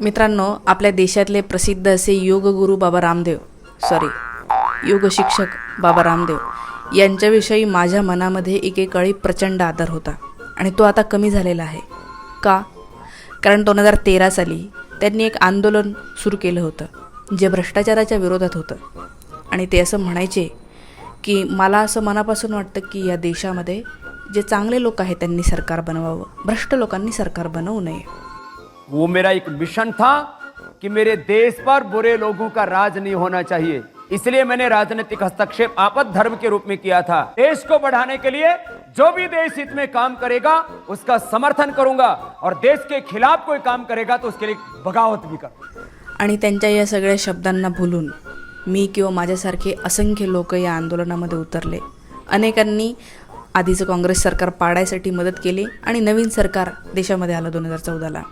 मित्रांनो आपल्या देशातले प्रसिद्ध असे योगगुरू बाबा रामदेव सॉरी योग शिक्षक बाबा रामदेव यांच्याविषयी माझ्या मनामध्ये एकेकाळी प्रचंड आदर होता आणि तो आता कमी झालेला आहे. का? कारण दोन हजार तेरा साली त्यांनी एक आंदोलन सुरू केलं होतं जे भ्रष्टाचाराच्या विरोधात होतं. आणि ते असं म्हणायचे की मला असं मनापासून वाटतं की या देशामध्ये जे चांगले लोक आहेत त्यांनी सरकार बनवावं. भ्रष्ट लोकांनी सरकार बनवू नये. वो मेरा एक मिशन था कि मेरे देश पर बुरे लोगों का राज नहीं होना चाहिए। इसलिए मैंने राजनीतिक हस्तक्षेप आपद धर्म के रूप में किया था। देश को बढ़ाने के लिए जो भी देश हित में काम करेगा उसका समर्थन करूंगा और देश के खिलाफ कोई काम करेगा तो उसके लिए बगावत भी कर आणि त्यांच्या या सगळ्या शब्दांना भुलून मी किंवा माझ्यासारखे असंख्य लोक या आंदोलनामध्ये उतरले. अनेकांनी आधीचं काँग्रेस सरकार पाडायसाठी मदत केली आणि नवीन सरकार देशामध्ये आलं दोन हजार चौदाला.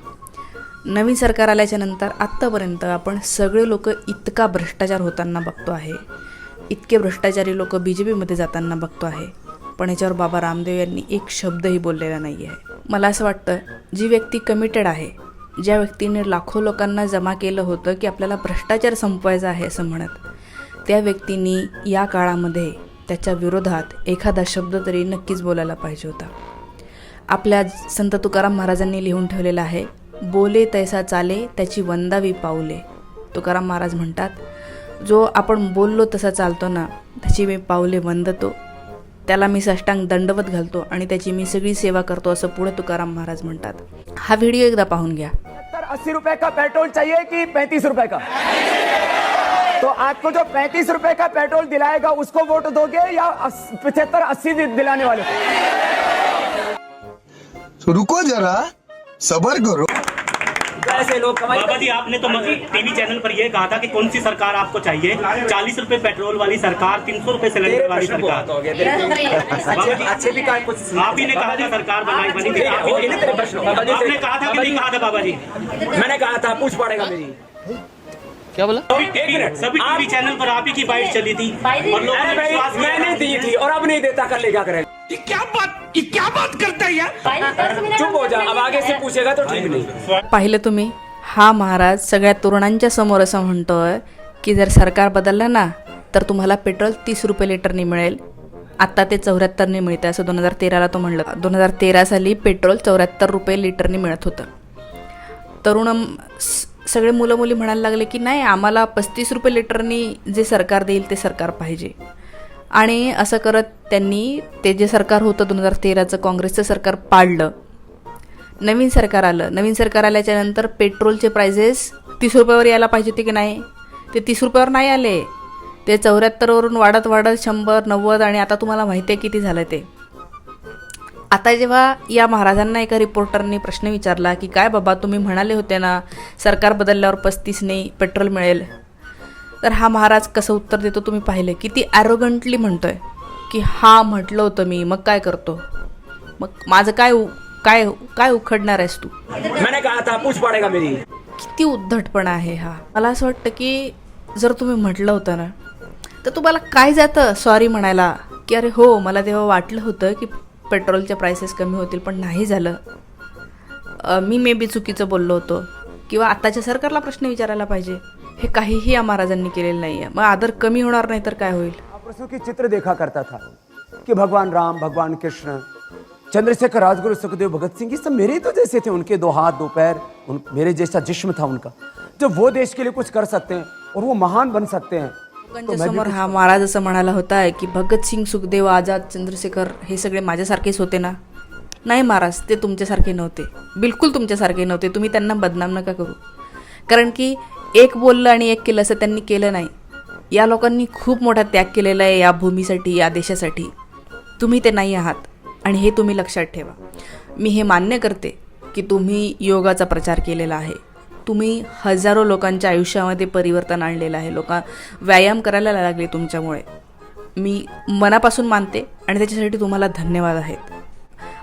नवीन सरकार आल्याच्यानंतर आत्तापर्यंत आपण सगळे लोक इतका भ्रष्टाचार होताना बघतो आहे. इतके भ्रष्टाचारी लोक बी जे पीमध्ये जाताना बघतो आहे. पण याच्यावर बाबा रामदेव यांनी एक शब्दही बोललेला नाही आहे मला असं वाटतं जी व्यक्ती कमिटेड आहे ज्या व्यक्तीने लाखो लोकांना जमा केलं होतं की आपल्याला भ्रष्टाचार संपवायचा आहे असं म्हणत त्या व्यक्तींनी या काळामध्ये त्याच्या विरोधात एखादा शब्द तरी नक्कीच बोलायला पाहिजे होता. आपल्या संत तुकाराम महाराजांनी लिहून ठेवलेलं आहे बोले तैसा चाले त्याची वंदावी पाऊले. तुकाराम महाराज म्हणतात जो आपण बोललो तसा चालतो ना त्याची मी पाऊले वंदतो. त्याला मी साष्टांग दंडवत घालतो आणि त्याची मी सगळी सेवा करतो असं पुढे तुकाराम महाराज म्हणतात. हा व्हिडिओ एकदा पाहून घ्या. अस्सी रुपए का पेट्रोल चाहिए कि पैंतीस रुपए का? तो आपको जो पैंतीस रुपए का पेट्रोल दिलाएगा उसको वोट दोगे या पचहत्तर अस्सी दिलाने वाले? तो रुको जरा सबर करो। ऐसे लोग कमाई बाबा जी आपने तो टीवी चैनल पर यह कहा था कि कौन सी सरकार आपको चाहिए? चालीस रूपए पेट्रोल वाली सरकार तीन सौ रूपए सिलेंडर वाली सरकार। अच्छे भी का कुछ आप ही ने कहा था सरकार बनाई बनी थी। आपने कहा था कि नहीं कहा था बाबा जी? मैंने कहा था पूछ पड़ेगा मेरी। सभी टीवी सभी टीवी चैनल पर आप ही की बाइट चली थी। और लोगों ने विश्वास मैंने दी थी और अब नहीं देता कर ले क्या करेगा चुप हो जा अब आगे से पूछेगा तो ठीक नहीं। पाहिलं तुम्ही? हा महाराज सगळ्या तरुणांच्या समोर असं म्हणतोय की जर सरकार बदललं ना तर तुम्हाला पेट्रोल तीस रुपये लिटरनी मिळेल. आत्ता ते चौऱ्याहत्तरने मिळते असं दोन हजार तेराला तो म्हणलं. दोन हजार तेरा साली पेट्रोल चौऱ्याहत्तर रुपये लिटरनी मिळत होतं. तरुण सगळे मुलं मुली म्हणायला लागले की नाही आम्हाला पस्तीस रुपये लिटरनी जे सरकार देईल ते सरकार पाहिजे. आणि असं करत त्यांनी ते जे सरकार होतं दोन हजार तेराचं काँग्रेसचं सरकार पाडलं. नवीन सरकार आलं. नवीन सरकार आल्याच्यानंतर पेट्रोलचे प्रायझेस तीस रुपयावर यायला पाहिजे होते की नाही? ते तीस रुपयावर नाही आले. ते चौऱ्याहत्तरवरून वाढत वाढत शंभर नव्वद आणि आता तुम्हाला माहिती आहे किती झालं ते. आता जेव्हा या महाराजांना एका रिपोर्टरने प्रश्न विचारला की काय बाबा तुम्ही म्हणाले होते ना सरकार बदलल्यावर पस्तीसने पेट्रोल मिळेल. तर हा महाराज कसं उत्तर देतो तुम्ही पाहिलं? किती ॲरोगंटली म्हणतोय. की हा म्हटलं होतं मी मग काय करतो? मग माझं काय काय काय उखडणार आहेस तू? मैंने कहा था पूछ पड़ेगा मेरी। किती उद्धटपणा आहे हा. मला असं वाटतं की जर तुम्ही म्हटलं होतं ना तर तुम्हाला काय जातं? सॉरी म्हणायला. की अरे हो मला तेव्हा वाटलं होतं की पेट्रोलचे प्राइसेस कमी होतील पण नाही झालं. मी मे बी चुकीचं बोललो होतो. किंवा आत्ताच्या सरकारला प्रश्न विचारायला पाहिजे. हे काहीही या महाराजांनी केलेलं नाही आहे मग आदर कमी होणार नाही तर काय होईल? की चित्र देखा करता था. कि भगवान राम भगवान कृष्ण चंद्रशेखर राजगुरु सुखदेव भगत सिंह ये सब मेरे तो जैसे थे उनके दो हाथ दो पैर उन, मेरे जैसा जिस्म था उनका। जब वो देश के लिए कुछ कर सकते हैं और वो महान बन सकते हैं समोर हा महाराज असं म्हणाला होता की भगतसिंग सुखदेव आझाद चंद्रशेखर हे सगळे माझ्यासारखेच होते ना? नाही महाराज ते तुमच्यासारखे नव्हते. बिलकुल तुमच्यासारखे नव्हते. तुम्ही त्यांना बदनाम नका करू. कारण की एक बोललं आणि एक केलं असं त्यांनी केलं नाही. या लोकांनी खूप मोठा त्याग केलेला आहे या भूमीसाठी या देशासाठी. तुम्ही ते नाही आहात आणि हे तुम्ही लक्षात ठेवा. मी हे मान्य करते की तुम्ही योगाचा प्रचार केलेला आहे. तुम्ही हजारो लोकांच्या आयुष्यामध्ये परिवर्तन आणलेलं आहे. लोक व्यायाम करायला लागले तुमच्यामुळे. मी मनापासून मानते आणि त्याच्यासाठी तुम्हाला धन्यवाद आहेत.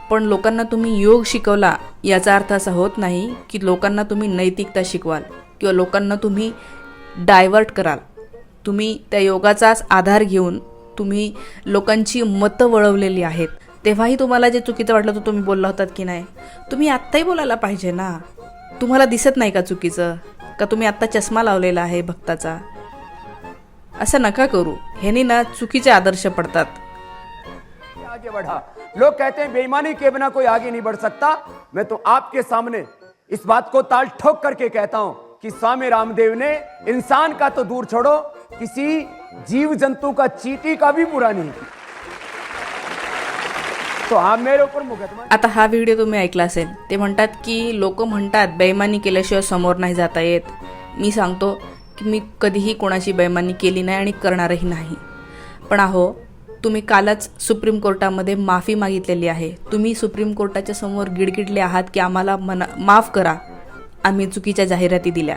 पण लोकांना तुम्ही योग शिकवला याचा अर्थ असा होत नाही की लोकांना तुम्ही नैतिकता शिकवाल. किंवा लोकांना तुम्ही डायवर्ट कराल. तुम्ही त्या योगाचाच आधार घेऊन तुम्ही लोकांची मतं वळवलेली आहेत. तेव्हाही तुम्हाला जे चुकीचं वाटलं तर तुम्ही बोलला होतात की नाही. तुम्ही आत्ताही बोलायला पाहिजे ना. तुम्हाला दिसत नाही का चुकीचं? का तुम्ही आत्ता चष्मा लावलेला आहे भक्ताचा? असं नका करू. ह्यानी ना चुकीचे आदर्श पडतात. आगे बढ़ा. लोग कहते हैं बेईमानी के बिना कोई आगे नहीं बढ़ सकता। मैं तो आपके सामने इस बात को ताल ठोक करके कहता हूं। कि स्वामी रामदेव ने इंसान का तो दूर छोड़ो किसी जीव जंतु का चीटी का भी बुरा नहीं। तो मेरे ऊपर मुकदमा आता हा व्हिडिओ तुम्ही ऐकला असेल ते म्हणतात की लोक म्हणतात बेईमानी केल्याशिवाय समोर नाही जाता येत. मी सांगतो की मी कधीही कोणाची बेईमानी केली नाही आणि करणारही नाही. पण अहो तुम्ही कालच सुप्रीम कोर्टामध्ये माफी मागितलेली आहे. तुम्ही सुप्रीम कोर्टाच्या समोर गिडगिडले आहात की आम्हाला मना माफ करा. आम्ही चुकीच्या जाहिराती दिल्या.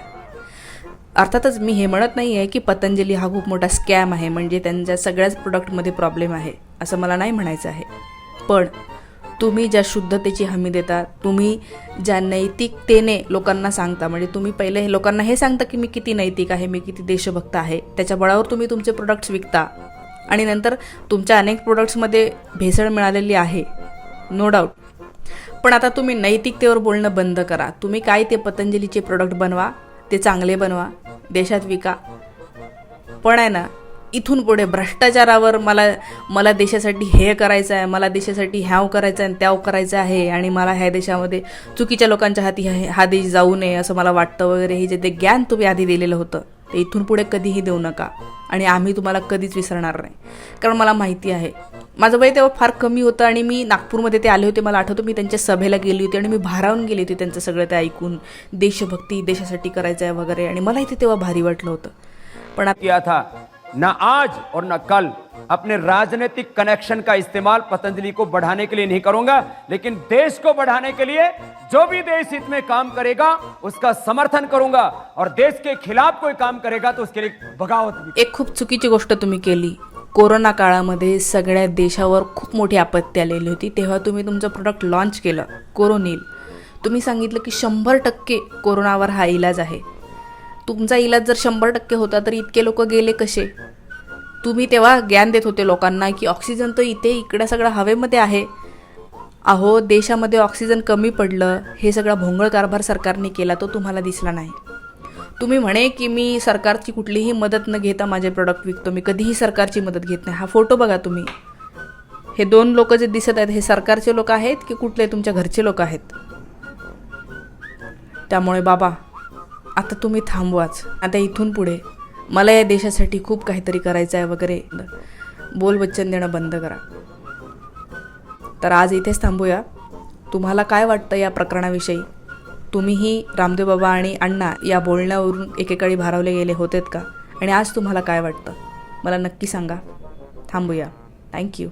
अर्थातच मी हे म्हणत नाही आहे की पतंजली हा खूप मोठा स्कॅम आहे म्हणजे त्यांच्या सगळ्याच प्रोडक्टमध्ये प्रॉब्लेम आहे असं मला नाही म्हणायचं आहे. पण तुम्ही ज्या शुद्धतेची हमी देता तुम्ही ज्या नैतिकतेने लोकांना सांगता म्हणजे तुम्ही पहिले हे लोकांना हे सांगता की मी किती नैतिक आहे मी किती देशभक्त आहे त्याच्या बळावर तुम्ही तुमचे प्रोडक्ट्स विकता. आणि नंतर तुमच्या अनेक प्रोडक्ट्समध्ये भेसळ मिळालेली आहे. नो डाऊट पण आता तुम्ही नैतिकतेवर बोलणं बंद करा. तुम्ही काय ते पतंजलीचे प्रोडक्ट बनवा ते चांगले बनवा देशात विका. पण आहे ना इथून पुढे भ्रष्टाचारावर मला मला देशासाठी हे करायचं आहे मला देशासाठी ह्याव करायचं आहे त्याव करायचं आहे आणि मला ह्या देशामध्ये चुकीच्या लोकांच्या हाती हे- हा देश जाऊ नये असं मला वाटतं वगैरे हे जे ते ज्ञान तुम्ही आधी दिलेलं होतं ते इथून पुढे कधीही देऊ नका. आणि आम्ही तुम्हाला कधीच विसरणार नाही. कारण मला माहिती आहे माझं वय तेव्हा फार कमी होतं आणि मी नागपूरमध्ये ते आले होते मला आठवतं मी त्यांच्या सभेला गेली होती आणि मी भारावून गेली होती त्यांचं सगळं ते ऐकून देशभक्ती देशासाठी करायचं आहे वगैरे आणि मला इथे तेव्हा भारी वाटलं होतं. पण आता किया था न आज और न कल. अपने राजनीतिक कनेक्शन का इस्तेमाल पतंजलि को बढ़ाने के लिए नहीं करूंगा लेकिन देश को बढ़ाने के लिए जो भी देश हित में काम करेगा उसका समर्थन करूंगा। और देश के खिलाफ कोई काम करेगा तो उसके लिए बगावत एक खूप चुकीची गोष्ट तुम्ही केली. कोरोना काळामध्ये सगळ्या देशावर खूप मोठी आपत्ती आलेली होती. तेव्हा तुम्ही तुमचं प्रोडक्ट लॉन्च केलं कोरोनिल. तुम्ही सांगितलं की शंभर टक्के कोरोनावर हा इलाज आहे. तुमचा इलाज जर शंभर टक्के होता तर इतके लोक गेले कसे? तुम्ही तेव्हा ज्ञान देत होते लोकांना की ऑक्सिजन तर इथे इकडे सगळं हवेमध्ये आहे. अहो देशामध्ये ऑक्सिजन कमी पडलं हे सगळा भोंगळ कारभार सरकारने केला तो तुम्हाला दिसला नाही. तुम्ही म्हणे की मी सरकारची कुठलीही मदत न घेता माझे प्रोडक्ट विकतो. मी कधीही सरकारची मदत घेत नाही. हा फोटो बघा तुम्ही. हे दोन लोक जे दिसत आहेत हे सरकारचे लोक आहेत की कुठले तुमच्या घरचे लोक आहेत? त्यामुळे बाबा आता तुम्ही थांबवाच. आता इथून पुढे मला या देशासाठी खूप काहीतरी करायचं आहे वगैरे. बोल वचन देणं बंद करा. तर आज इथेच थांबूया. तुम्हाला काय वाटतं या प्रकरणाविषयी? तुम्हीही रामदेव बाबा आणि अण्णा या बोलण्यावरून एकेकाळी भारावले गेले होतेत का? आणि आज तुम्हाला काय वाटतं? मला नक्की सांगा. थांबूया. थँक्यू